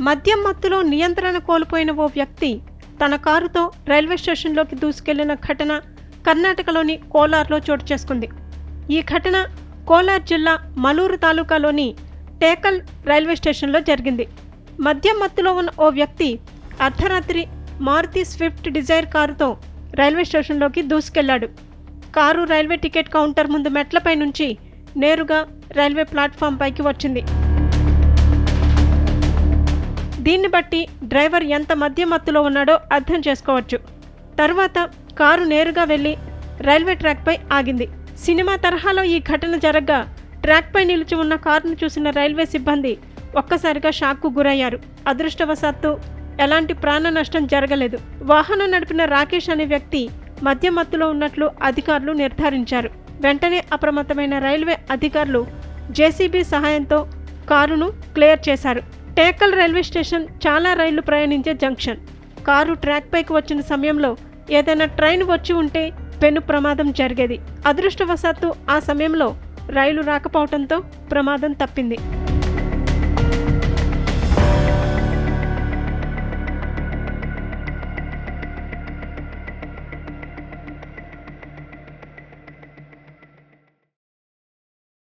మద్యం మత్తులో నియంత్రణ కోల్పోయిన ఓ వ్యక్తి తన కారుతో రైల్వే స్టేషన్లోకి దూసుకెళ్ళిన ఘటన కర్ణాటకలోని కోలార్లో చోటు చేసుకుంది. ఈ ఘటన కోలార్ జిల్లా మలూరు తాలూకాలోని టేకల్ రైల్వే స్టేషన్లో జరిగింది. మద్యం మత్తులో ఉన్న ఓ వ్యక్తి అర్ధరాత్రి మారుతి స్విఫ్ట్ డిజైర్ కారుతో రైల్వే స్టేషన్లోకి దూసుకెళ్ళాడు. కారు రైల్వే టికెట్ కౌంటర్ ముందు మెట్లపై నుంచి నేరుగా రైల్వే ప్లాట్ఫామ్ పైకి వచ్చింది. దీన్ని బట్టి డ్రైవర్ ఎంత మద్యమత్తులో ఉన్నాడో అర్థం చేసుకోవచ్చు. తరువాత కారు నేరుగా వెళ్ళి రైల్వే ట్రాక్పై ఆగింది. సినిమా తరహాలో ఈ ఘటన జరగ్గా ట్రాక్పై నిలిచి ఉన్న కారును చూసిన రైల్వే సిబ్బంది ఒక్కసారిగా షాక్కు గురయ్యారు. అదృష్టవశాత్తు ఎలాంటి ప్రాణ నష్టం జరగలేదు. వాహనం నడిపిన రాకేష్ అనే వ్యక్తి మద్యమత్తులో ఉన్నట్లు అధికారులు నిర్ధారించారు. వెంటనే అప్రమత్తమైన రైల్వే అధికారులు జేసీబీ సహాయంతో కారును క్లియర్ చేశారు. టేకల్ రైల్వే స్టేషన్ చాలా రైళ్ళు ప్రయాణించే జంక్షన్. కారు ట్రాక్ పైకి వచ్చిన సమయంలో ఏదైనా ట్రైన్ వచ్చి ఉంటే పెను ప్రమాదం జరిగేది. అదృష్టవశాత్తు ఆ సమయంలో రైలు రాకపోవడంతో ప్రమాదం తప్పింది.